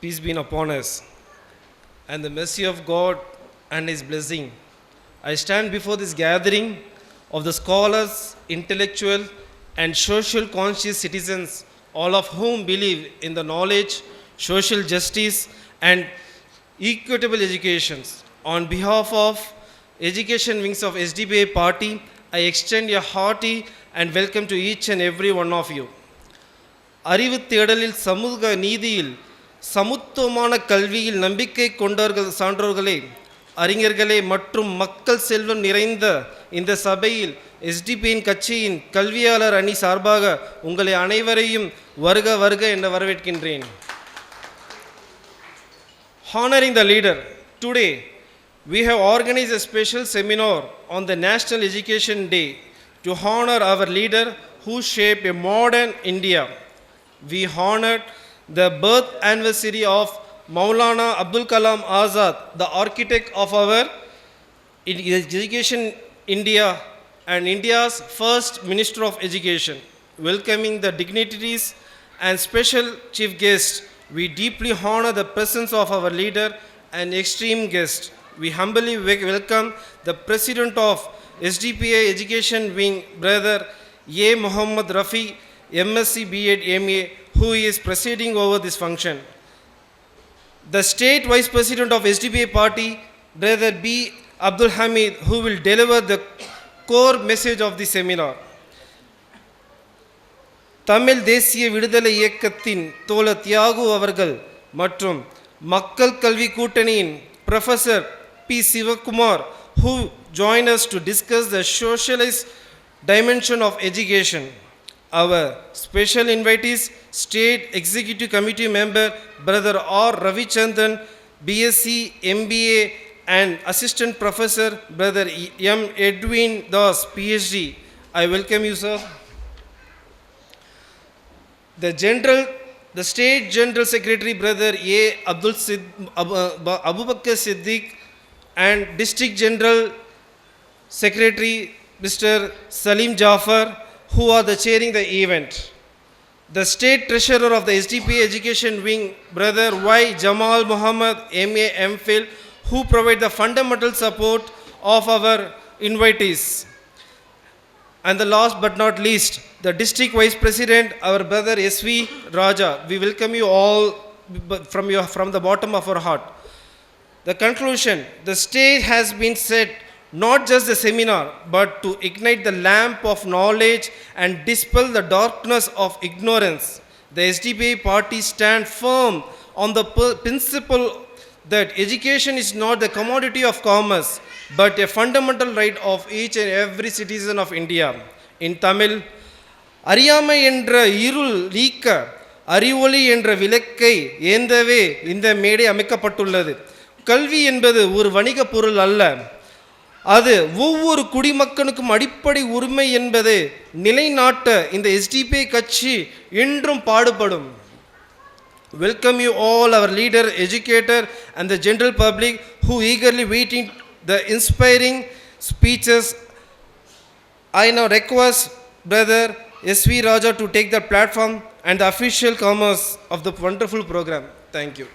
peace be upon us, and the mercy of God and His blessing. I stand before this gathering of the scholars, intellectual, and social conscious citizens, all of whom believe in the knowledge, social justice, and equitable education. On behalf of education wings of SDBA party, I extend a hearty and welcome to each and every one of you. அறிவு தேடலில் சமூக நீதியில் சமத்துவமான கல்வியில் நம்பிக்கை கொண்டவர்கள் சான்றோர்களே அறிஞர்களே மற்றும் மக்கள் செல்வம் நிறைந்த இந்த சபையில் எஸ்டிபியின் கட்சியின் கல்வியாளர் அணி சார்பாக உங்களை அனைவரையும் வருக வருக என வரவேற்கின்றேன் honoring the leader today we have organized a special seminar on the National Education Day to honor our leader who shaped a modern India. We honored the birth anniversary of Maulana Abdul Kalam Azad, the architect of our Education India and India's first Minister of Education. Welcoming the dignitaries and special chief guests, we deeply honor the presence of our leader and extreme guest. We humbly welcome the President of SDPA Education Wing, Brother A. Muhammad Rafi, MSc B.Ed MA, who is presiding over this function. The State Vice President of SDPA Party, Brother B. Abdul Hamid, who will deliver the core message of the seminar. Tamil தேசிய விடுதலை இயக்கத்தின் தோழர் தியாகு அவர்கள் மற்றும் மக்கள் கல்வி கூட்டணியின் professor P Sivakumar who join us to discuss the socialise dimension of education Our special invitees, State Executive Committee member Brother R. Ravichandran, BSc, MBA, and Assistant Professor Brother M. Edwin Das, PhD. I welcome you, sir. The general, the state general secretary, brother A. Abdul Sid, Siddiq, and district general secretary, Mr. Salim Jafar, who are the chairing the event. The state treasurer of the SDP education wing, brother Y. Jamal Muhammad, MA MPhil, who provide the fundamental support of our invitees. And the last but not least, the district vice president, our brother S.V. Raja. We welcome you all from, your, from the bottom of our heart. The conclusion the stage has been set not just the seminar, but to ignite the lamp of knowledge and dispel the darkness of ignorance. The SDPI party stand firm on the pr- principle that education is not the commodity of commerce, but a fundamental right of each and every citizen of India. In Tamil, அறியாமை என்ற இருள் நீக்க அறிவொளி என்ற விளக்கை ஏந்தவே இந்த மேடை அமைக்கப்பட்டுள்ளது கல்வி என்பது ஒரு வணிகப் பொருள் அல்ல அது ஒவ்வொரு குடிமக்கனுக்கும் அடிப்படை உரிமை என்பதை நிலைநாட்ட இந்த எஸ்டிபி கட்சி இன்றும் பாடுபடும். Welcome you all our leader educator and the general public who eagerly waiting the inspiring speeches I no request brother S V Raja to take the platform and the official commerce of the wonderful programme thank you